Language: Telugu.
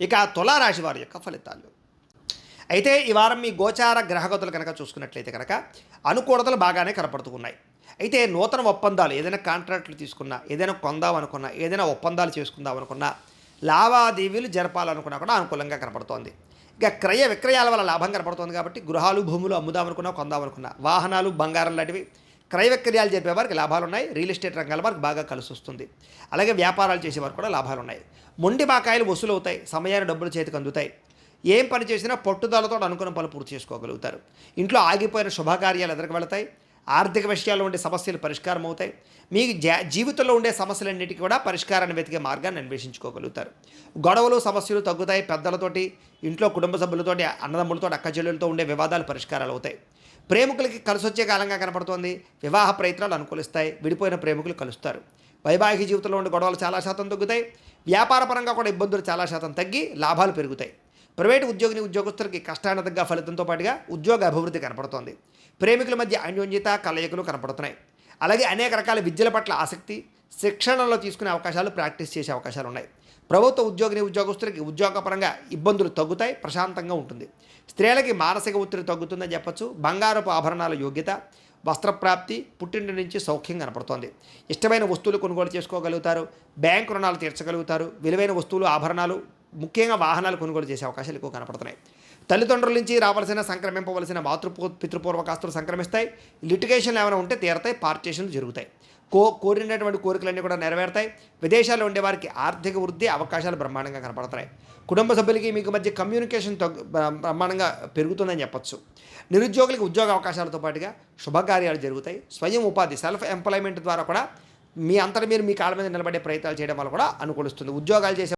ఇక తులారాశి వారి యొక్క ఫలితాలు. అయితే ఈ వారం మీ గోచార గ్రహగతులు కనుక చూసుకున్నట్లయితే కనుక అనుకూలతలు బాగానే కనపడుతున్నాయి. అయితే నూతన ఒప్పందాలు ఏదైనా కాంట్రాక్టులు తీసుకున్నా ఏదైనా కొందాం అనుకున్నా ఏదైనా ఒప్పందాలు చేసుకుందాం అనుకున్నా లావాదేవీలు జరపాలనుకున్నా కూడా అనుకూలంగా కనపడుతోంది. ఇక క్రయ విక్రయాల వల్ల లాభం కనపడుతోంది కాబట్టి గృహాలు భూములు అమ్ముదామనుకున్నా కొందాం అనుకున్నా వాహనాలు బంగారం లాంటివి క్రయ విక్రయాలు జరిపే వారికి లాభాలు ఉన్నాయి రియల్ ఎస్టేట్ రంగాల వారికి బాగా కలిసి వస్తుంది అలాగే వ్యాపారాలు చేసేవారు కూడా లాభాలు ఉన్నాయి మొండి బాకాయలు వసూలు అవుతాయి సమయాన్ని డబ్బులు చేతికి అందుతాయి. ఏం పని చేసినా పట్టుదలతో అనుకున్న పనులు పూర్తి చేసుకోగలుగుతారు. ఇంట్లో ఆగిపోయిన శుభకార్యాలు ఎదురుకు వెళతాయి. ఆర్థిక విషయాల్లో ఉండే సమస్యలు పరిష్కారం అవుతాయి. మీకు జా జీవితంలో ఉండే సమస్యలన్నిటికీ కూడా పరిష్కారాన్ని వెతికే మార్గాన్ని అన్వేషించుకోగలుగుతారు. గొడవలు సమస్యలు తగ్గుతాయి. పెద్దలతోటి ఇంట్లో కుటుంబ సభ్యులతోటి అన్నదమ్ములతో అక్క చెల్లెలతో ఉండే వివాదాలు పరిష్కారాలు అవుతాయి. ప్రేమికులకి కలిసి వచ్చే కాలంగా కనపడుతోంది. వివాహ ప్రయత్నాలు అనుకూలిస్తాయి. విడిపోయిన ప్రేమికులు కలుస్తారు. వైవాహిక జీవితంలో ఉండే గొడవలు చాలా శాతం తగ్గుతాయి. వ్యాపారపరంగా కూడా ఇబ్బందులు చాలా శాతం తగ్గి లాభాలు పెరుగుతాయి. ప్రైవేటు ఉద్యోగిని ఉద్యోగస్తులకి కష్టానికి తగ్గ ఫలితంతో పాటుగా ఉద్యోగ అభివృద్ధి కనపడుతోంది. ప్రేమికుల మధ్య అన్యోన్యత కలయికలు కనపడుతున్నాయి. అలాగే అనేక రకాల విద్యల పట్ల ఆసక్తి శిక్షణలో తీసుకునే అవకాశాలు ప్రాక్టీస్ చేసే అవకాశాలు ఉన్నాయి ప్రభుత్వ ఉద్యోగిని ఉద్యోగస్తులకి ఉద్యోగపరంగా ఇబ్బందులు తగ్గుతాయి ప్రశాంతంగా ఉంటుంది. స్త్రీలకి మానసిక ఒత్తిడి తగ్గుతుందని చెప్పచ్చు. బంగారపు ఆభరణాల యోగ్యత వస్త్రప్రాప్తి పుట్టింటి నుంచి సౌఖ్యం కనపడుతోంది. ఇష్టమైన వస్తువులు కొనుగోలు చేసుకోగలుగుతారు బ్యాంకు రుణాలు తీర్చగలుగుతారు విలువైన వస్తువులు ఆభరణాలు ముఖ్యంగా వాహనాలు కొనుగోలు చేసే అవకాశాలు ఎక్కువ కనపడుతున్నాయి. తల్లిదండ్రుల నుంచి రావాల్సిన సంక్రమింపవలసిన మాతృ పితృపూర్వకాస్తులు సంక్రమిస్తాయి. లిటిగేషన్లు ఏమైనా ఉంటే తీరతాయి పార్టీషన్లు జరుగుతాయి. కో కోరినటువంటి కోరికలన్నీ కూడా నెరవేరుతాయి. విదేశాల్లో ఉండేవారికి ఆర్థిక వృద్ధి అవకాశాలు బ్రహ్మాండంగా కనపడతాయి. కుటుంబ సభ్యులకి మీకు మధ్య కమ్యూనికేషన్ తగ్గు బ్రహ్మాండంగా పెరుగుతుందని చెప్పొచ్చు. నిరుద్యోగులకు ఉద్యోగ అవకాశాలతో పాటుగా శుభకార్యాలు జరుగుతాయి. స్వయం ఉపాధి సెల్ఫ్ ఎంప్లాయ్మెంట్ ద్వారా కూడా మీ అంతటా మీరు మీ కాళ్ళ మీద నిలబడే ప్రయత్నాలు చేయడం వల్ల కూడా అనుకూలిస్తుంది. ఉద్యోగాలు చేసే